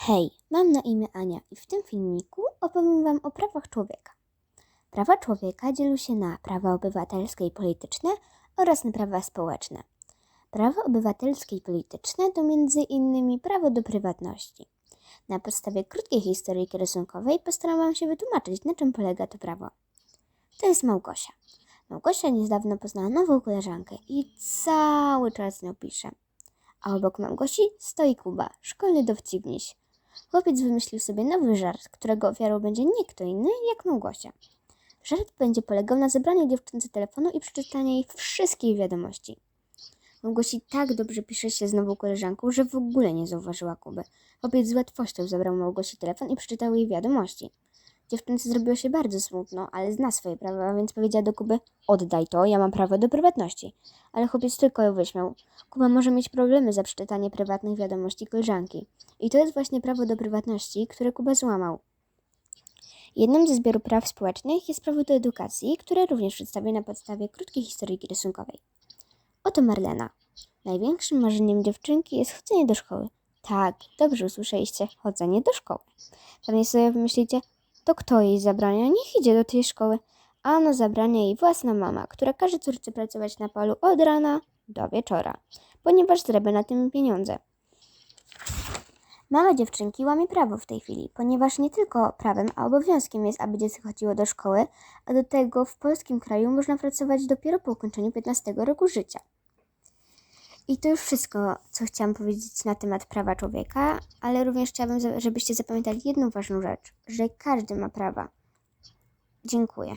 Hej, mam na imię Ania i w tym filmiku opowiem Wam o prawach człowieka. Prawa człowieka dzielą się na prawa obywatelskie i polityczne oraz na prawa społeczne. Prawa obywatelskie i polityczne to innymi prawo do prywatności. Na podstawie krótkiej historyjki rysunkowej postaram Wam się wytłumaczyć, na czym polega to prawo. To jest Małgosia. Małgosia niedawno poznała nową koleżankę i cały czas nią pisze. A obok Małgosi stoi Kuba, szkolny dowcipniś. Chłopiec wymyślił sobie nowy żart, którego ofiarą będzie nie kto inny jak Małgosia. Żart będzie polegał na zebraniu dziewczynce telefonu i przeczytaniu jej wszystkich wiadomości. Małgosi tak dobrze pisze się z nową koleżanką, że w ogóle nie zauważyła Kuby. Chłopiec z łatwością zabrał Małgosi telefon i przeczytał jej wiadomości. Dziewczynce zrobiło się bardzo smutno, ale zna swoje prawa, więc powiedziała do Kuby: Oddaj to, ja mam prawo do prywatności. Ale chłopiec tylko ją wyśmiał. Kuba może mieć problemy za przeczytanie prywatnych wiadomości koleżanki. I to jest właśnie prawo do prywatności, które Kuba złamał. Jednym ze zbioru praw społecznych jest prawo do edukacji, które również przedstawię na podstawie krótkiej historyjki rysunkowej. Oto Marlena. Największym marzeniem dziewczynki jest chodzenie do szkoły. Tak, dobrze usłyszeliście, chodzenie do szkoły. Pewnie sobie pomyślicie, to kto jej zabrania? Niech idzie do tej szkoły. A ono zabrania jej własna mama, która każe córce pracować na polu od rana do wieczora, ponieważ zarabia na tym pieniądze. Mama dziewczynki łamie prawo w tej chwili, ponieważ nie tylko prawem, a obowiązkiem jest, aby dziecko chodziło do szkoły, a do tego w polskim kraju można pracować dopiero po ukończeniu 15 roku życia. I to już wszystko, co chciałam powiedzieć na temat prawa człowieka, ale również chciałabym, żebyście zapamiętali jedną ważną rzecz, że każdy ma prawa. Dziękuję.